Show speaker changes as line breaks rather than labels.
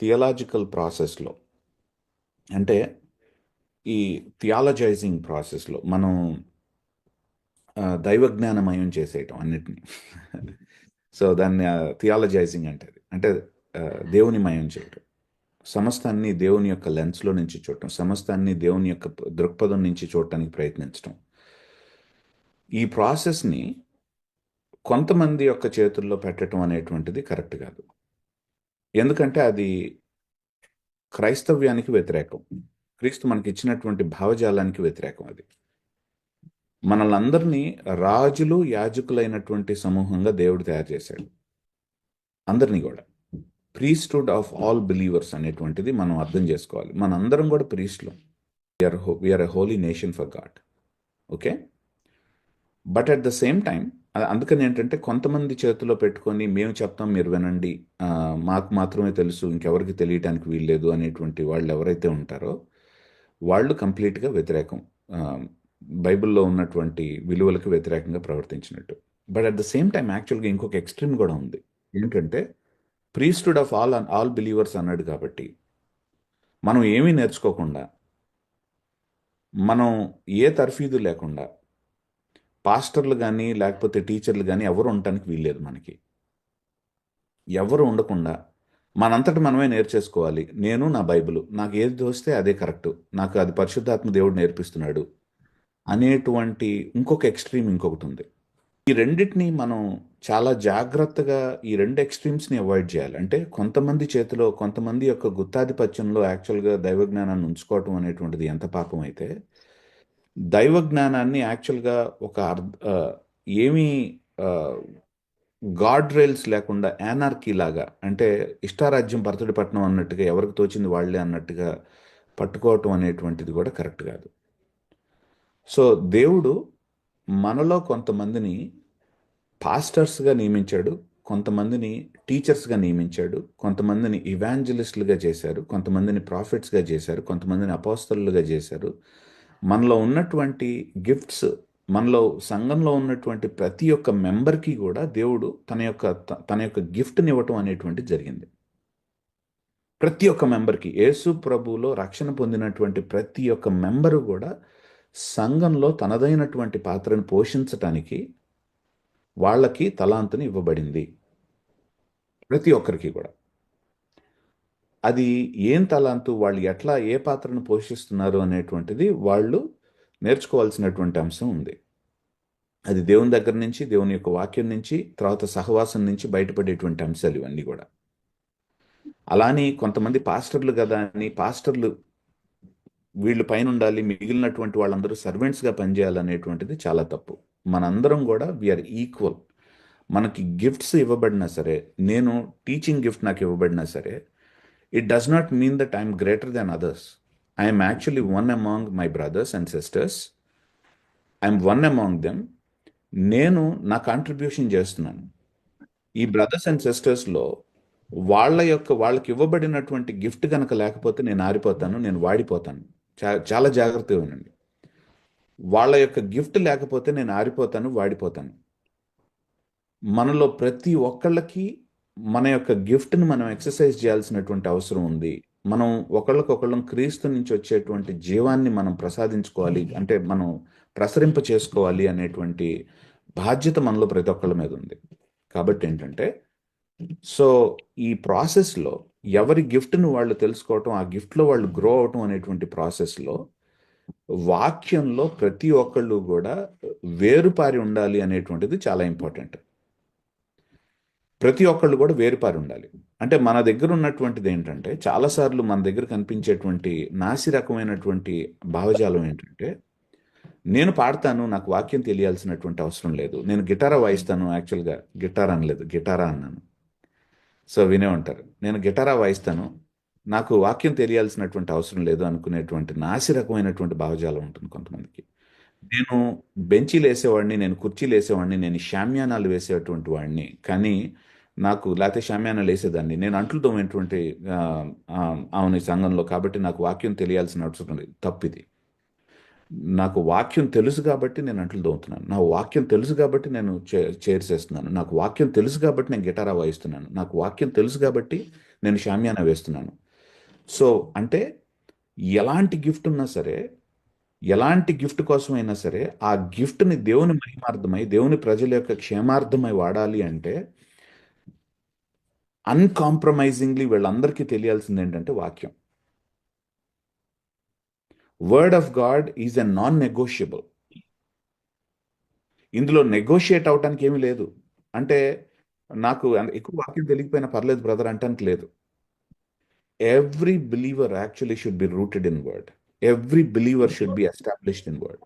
Theological ప్రాసెస్లో అంటే ఈ థియాలజైజింగ్ ప్రాసెస్లో మనం దైవజ్ఞానమయం చేసేయటం అన్నిటినీ. సో దాన్ని థియాలజైజింగ్ అంటే అంటే దేవుని మయం చేయటం. సమస్తాన్ని దేవుని యొక్క లెన్స్లో నుంచి చూడటం. సమస్తాన్ని దేవుని యొక్క దృక్పథం నుంచి చూడటానికి ప్రయత్నించటం. ఈ ప్రాసెస్ని కొంతమంది యొక్క చేతుల్లో పెట్టడం అనేటువంటిది కరెక్ట్ కాదు. ఎందుకంటే అది క్రైస్తవ్యానికి వ్యతిరేకం. క్రీస్తు మనకి ఇచ్చినటువంటి భావజాలానికి వ్యతిరేకం అది. మనల్ని అందరినీ రాజులు యాజకులైనటువంటి సమూహంగా దేవుడు తయారు చేశాడు. అందరినీ కూడా. ప్రీస్టుడ్ ఆఫ్ ఆల్ బిలీవర్స్ అనేటువంటిది మనం అర్థం చేసుకోవాలి. మనందరం కూడా ప్రీస్ట్లు. We are we are a holy nation for God okay but at the same time అందుకని ఏంటంటే కొంతమంది చేతిలో పెట్టుకొని మేము చెప్తాం మీరు వినండి. మాకు మాత్రమే తెలుసు ఇంకెవరికి తెలియటానికి వీల్లేదు అనేటువంటి వాళ్ళు ఎవరైతే ఉంటారో వాళ్ళు కంప్లీట్గా వ్యతిరేకం. బైబిల్లో ఉన్నటువంటి విలువలకు వ్యతిరేకంగా ప్రవర్తించినట్టు. But at the same time యాక్చువల్గా ఇంకొక ఎక్స్ట్రీమ్ కూడా ఉంది. ఏంటంటే priesthood of all all believers అన్నాడు కాబట్టి మనం ఏమీ నేర్చుకోకుండా మనం ఏ తర్ఫీదు లేకుండా పాస్టర్లు కానీ లేకపోతే టీచర్లు కానీ ఎవరు ఉండటానికి వీల్లేదు మనకి. ఎవరు ఉండకుండా మనంతట మనమే నేర్చేసుకోవాలి. నేను నా బైబిల్ నాకు ఏది దోస్తే అదే కరెక్ట్. నాకు అది పరిశుద్ధాత్మ దేవుడు నేర్పిస్తున్నాడు అనేటువంటి ఇంకొక ఎక్స్ట్రీమ్ ఇంకొకటి ఉంది. ఈ రెండింటిని మనం చాలా జాగ్రత్తగా ఈ రెండు ఎక్స్ట్రీమ్స్ని అవాయిడ్ చేయాలి. అంటే కొంతమంది చేతిలో కొంతమంది యొక్క గుత్తాధిపత్యంలో యాక్చువల్గా దైవ జ్ఞానాన్ని ఉంచుకోవటం అనేటువంటిది ఎంత పాపం అయితే దైవ జ్ఞానాన్ని యాక్చువల్గా ఒక అర్థ ఏమీ గాడ్ రైల్స్ లేకుండా యానార్కీ లాగా అంటే ఇష్టారాజ్యం పరతడి పట్టణం అన్నట్టుగా ఎవరికి తోచింది వాళ్ళే అన్నట్టుగా పట్టుకోవటం అనేటువంటిది కూడా కరెక్ట్ కాదు. సో దేవుడు మనలో కొంతమందిని పాస్టర్స్గా నియమించాడు కొంతమందిని టీచర్స్గా నియమించాడు కొంతమందిని ఇవాంజలిస్టులుగా చేశారు కొంతమందిని ప్రాఫిట్స్గా చేశారు కొంతమందిని అపోస్తలుగా చేశారు. మనలో ఉన్నటువంటి గిఫ్ట్స్ మనలో సంఘంలో ఉన్నటువంటి ప్రతి ఒక్క మెంబర్కి కూడా దేవుడు తన యొక్క త- తన యొక్క గిఫ్ట్ని ఇవ్వటం అనేటువంటి జరిగింది. ప్రతి ఒక్క మెంబర్కి యేసు ప్రభువులో రక్షణ పొందినటువంటి ప్రతి ఒక్క మెంబరు కూడా సంఘంలో తనదైనటువంటి పాత్రను పోషించటానికి వాళ్ళకి తలాంతుని ఇవ్వబడింది. ప్రతి ఒక్కరికి కూడా. అది ఏం తలాంతు వాళ్ళు ఎట్లా ఏ పాత్రను పోషిస్తున్నారు అనేటువంటిది వాళ్ళు నేర్చుకోవాల్సినటువంటి అంశం ఉంది. అది దేవుని దగ్గర నుంచి దేవుని యొక్క వాక్యం నుంచి తర్వాత సహవాసం నుంచి బయటపడేటువంటి అంశాలు ఇవన్నీ కూడా. అలానే కొంతమంది పాస్టర్లు కదా అని పాస్టర్లు వీళ్ళు పైన ఉండాలి మిగిలినటువంటి వాళ్ళందరూ సర్వెంట్స్గా పనిచేయాలనేటువంటిది చాలా తప్పు. మనందరం కూడా వీఆర్ ఈక్వల్ మనకి గిఫ్ట్స్ ఇవ్వబడినా సరే నేను టీచింగ్ గిఫ్ట్ నాకు ఇవ్వబడినా సరే it does not mean that I'm greater than others I'm actually one among my brothers and sisters I'm one among them నేను నా కాంట్రిబ్యూషన్ చేస్తున్నాను. ఈ బ్రదర్స్ అండ్ సిస్టర్స్లో వాళ్ళ యొక్క వాళ్ళకి ఇవ్వబడినటువంటి గిఫ్ట్ కనుక లేకపోతే నేను ఆరిపోతాను నేను వాడిపోతాను. చా- చాలా జాగ్రత్తగా ఉండండి. వాళ్ళ యొక్క గిఫ్ట్ లేకపోతే నేను ఆరిపోతాను వాడిపోతాను. మనలో ప్రతి ఒక్కళ్ళకి మన యొక్క గిఫ్ట్ని మనం ఎక్సర్సైజ్ చేయాల్సినటువంటి అవసరం ఉంది. మనం ఒకళ్ళకొకళ్ళం క్రీస్తు నుంచి వచ్చేటువంటి జీవాన్ని మనం ప్రసాదించుకోవాలి అంటే మనం ప్రసరింప చేసుకోవాలి అనేటువంటి బాధ్యత మనలో ప్రతి ఒక్కళ్ళ మీద ఉంది. కాబట్టి ఏంటంటే సో ఈ ప్రాసెస్లో ఎవరి గిఫ్ట్ను వాళ్ళు తెలుసుకోవటం ఆ గిఫ్ట్లో వాళ్ళు గ్రో అవటం అనేటువంటి ప్రాసెస్లో వాక్యంలో ప్రతి ఒక్కళ్ళు కూడా వేరుపారి ఉండాలి అనేటువంటిది చాలా ఇంపార్టెంట్. ప్రతి ఒక్కళ్ళు కూడా వేరుపారి ఉండాలి అంటే మన దగ్గర ఉన్నటువంటిది ఏంటంటే చాలాసార్లు మన దగ్గర కనిపించేటువంటి నాసి రకమైనటువంటి భావజాలం ఏంటంటే నేను పాడతాను నాకు వాక్యం తెలియాల్సినటువంటి అవసరం లేదు. నేను గిటారా వాయిస్తాను యాక్చువల్గా గిటార్ అనలేదు గిటారా అన్నాను. సో వినే ఉంటారు. నేను గిటారా వాయిస్తాను నాకు వాక్యం తెలియాల్సినటువంటి అవసరం లేదు అనుకునేటువంటి నాసి రకమైనటువంటి భావజాలం ఉంటుంది కొంతమందికి. నేను బెంచీలు వేసేవాడిని నేను కుర్చీలు వేసేవాడిని నేను షామ్యానాలు వేసేటువంటి వాడిని కానీ నాకు లేకపోతే షమ్యాన లేసేదాన్ని. నేను అంట్లు తోమేటువంటి ఆమె సంఘంలో కాబట్టి నాకు వాక్యం తెలియాల్సిన అవసరం లేదు. తప్పిది. నాకు వాక్యం తెలుసు కాబట్టి నేను అంట్లు తోముతున్నాను నా వాక్యం తెలుసు కాబట్టి నేను చే- నాకు వాక్యం తెలుసు కాబట్టి నేను గిటారా వాయిస్తున్నాను. నాకు వాక్యం తెలుసు కాబట్టి నేను షామ్యాన వేస్తున్నాను. సో అంటే ఎలాంటి గిఫ్ట్ ఉన్నా సరే ఎలాంటి గిఫ్ట్ కోసమైనా సరే ఆ గిఫ్ట్ని దేవుని మహిమార్థమై దేవుని ప్రజల యొక్క క్షేమార్థమై వాడాలి అంటే అన్కాంప్రమైజింగ్లీ వీళ్ళందరికీ తెలియాల్సింది ఏంటంటే వాక్యం. Word of God is a non negotiable ఇందులో నెగోషియేట్ అవటానికి ఏమీ లేదు. అంటే నాకు ఎక్కువ వాక్యం తెలియకపోయినా పర్లేదు బ్రదర్ అంటానికి లేదు. Every believer actually should be rooted in word every believer should be established in word